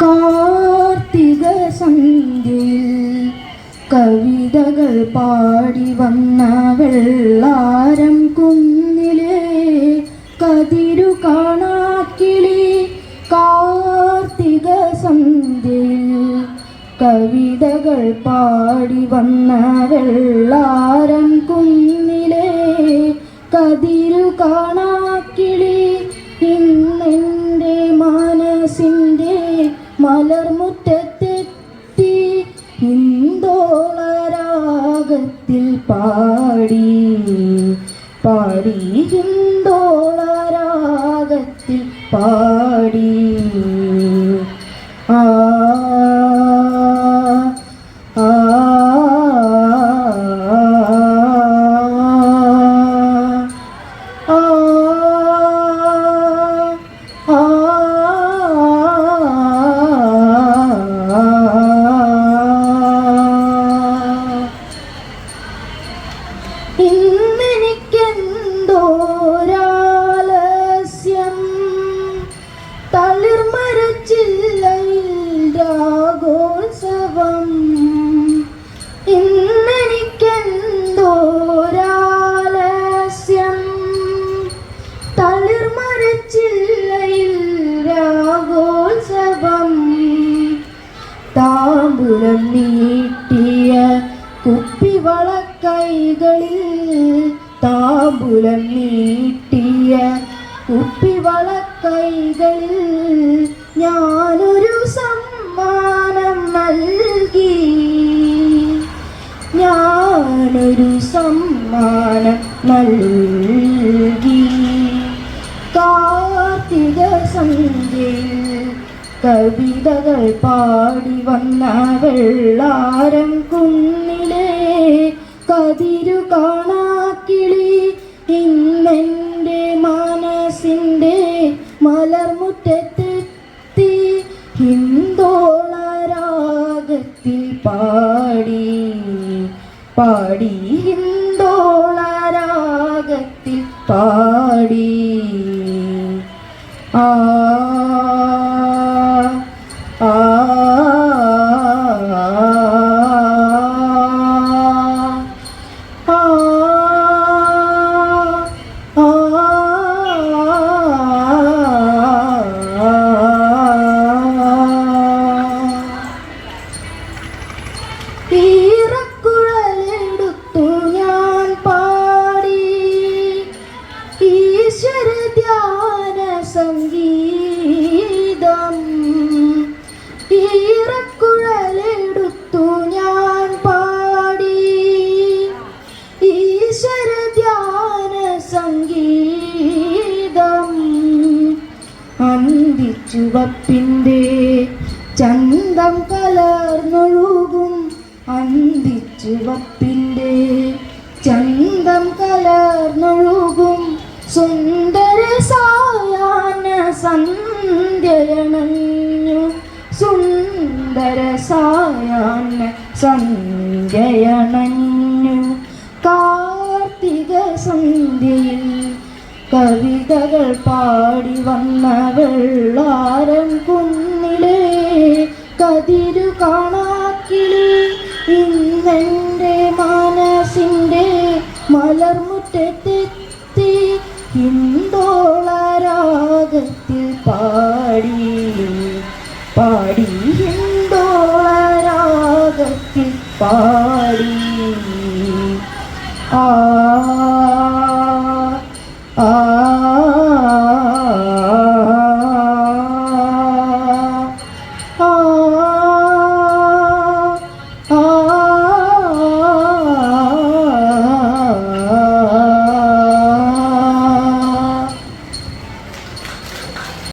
കാർത്തിക സന്ധ്യയിൽ കവിതകൾ പാടി വന്ന വെള്ളാരം കുന്നിലെ കതിരു കാണാക്കിളി. കാർത്തിക സന്ധ്യയിൽ കവിതകൾ പാടി വന്ന വെള്ളാരം കുന്നിലെ കതിരു കാണാക്കിളി മലർമുറ്റത്തെത്തി ഹിന്ദോളരാഗത്തിൽ പാടി പാടി. ഹിന്ദോളരാഗത്തിൽ പാടി. ഇന്നെനിക്കെന്തോരാലസ്യം? തളിർമരച്ചില്ലയിൽ രാഗോത്സവം. ഇന്നെനിക്കെന്തോരാലസ്യം? തളിർമരച്ചില്ലയിൽ രാഗോത്സവം. താമ്പുരം നീട്ടിയ കുപ്പിവള കൈകളിൽ താമ്പുലം നീട്ടിയ കുപ്പിവള കൈകളിൽ ഞാനൊരു സമ്മാനം നൽകി. ഞാനൊരു സമ്മാനം നൽകി. കാർത്തിക സന്ധ്യയിൽ കവിതകൾ പാടി വന്ന വെള്ളാരം കുന്നിലെ കതിരു കാണാക്കിളി ഇന്നെന്റെ മനസ്സിന്റെ മലർമുറ്റത്തെത്തി ഹിന്ദോളരാഗത്തിൽ പാടി. പാടി ഹിന്ദോളരാഗത്തിൽ പാടി. ആ ആ. ഈറക്കുഴലെടുത്തു ഞാൻ പാടി. സംഗീതം ഞാൻ പാടി. സംഗീതം ചന്തം കലർന്നൊഴുകും. അന്തിച്ചുവപ്പിന്റെ ചന്തം കലർന്നൊഴുകും സുന്ദര സായാഹ്ന സന്ധ്യയണഞ്ഞു. സുന്ദര സായാഹ്ന സന്ധ്യയണഞ്ഞു. കാർത്തിക സന്ധ്യയിൽ കവിതകൾ പാടി വന്ന വെള്ളാരം കുന്നിലെ കതിരു കാണാക്കിളി ഇന്നെന്റെ മനസ്സിന്റെ മലർമുറ്റത്തെത്തി ഹിന്ദോളരാഗത്തിൽ പാടി. പാടി ഹിന്ദോളരാഗത്തിൽ പാടി. ആ